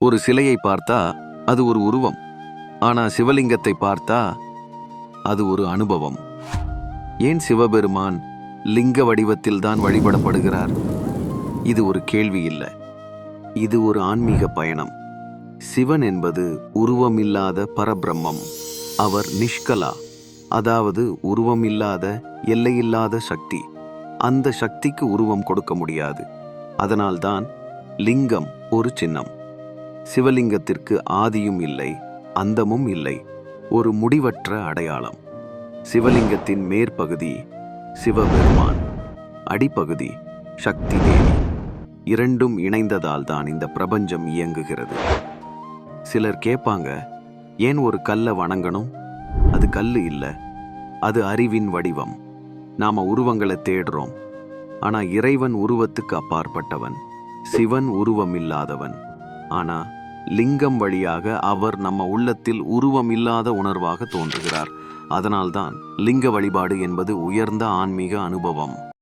ஒரு சிலையை பார்த்தா அது ஒரு உருவம் ஆனா சிவலிங்கத்தை பார்த்தா அது ஒரு அனுபவம். ஏன் சிவபெருமான் லிங்க வடிவத்தில் தான் வழிபடப்படுகிறார்? இது ஒரு கேள்வி இல்லை. இது ஒரு ஆன்மீக பயணம். சிவன் என்பது உருவமில்லாத பரபிரம்மம். அவர் நிஷ்கலா அதாவது உருவமில்லாத எல்லையில்லாத சக்தி. அந்த சக்திக்கு உருவம் கொடுக்க முடியாது. அதனால்தான் லிங்கம் ஒரு சின்னம். சிவலிங்கத்திற்கு ஆதியும் இல்லை அந்தமும் இல்லை. ஒரு முடிவற்ற அடையாளம். சிவலிங்கத்தின் மேற்பகுதி சிவபெருமான் அடிப்பகுதி சக்தி தேவி இரண்டும் இணைந்ததால் தான் இந்த பிரபஞ்சம் இயங்குகிறது. சிலர் கேட்பாங்க ஏன் ஒரு கல்லை வணங்கணும்? அது கல் இல்லை அது அறிவின் வடிவம். நாம உருவங்களை தேடுறோம். ஆனா இறைவன் உருவத்துக்கு அப்பாற்பட்டவன் சிவன் உருவம் இல்லாதவன். ஆனா லிங்கம் வழியாக அவர் நம்ம உள்ளத்தில் உருவம் இல்லாத உணர்வாக தோன்றுகிறார். அதனால்தான் லிங்க வழிபாடு என்பது உயர்ந்த ஆன்மீக அனுபவம்.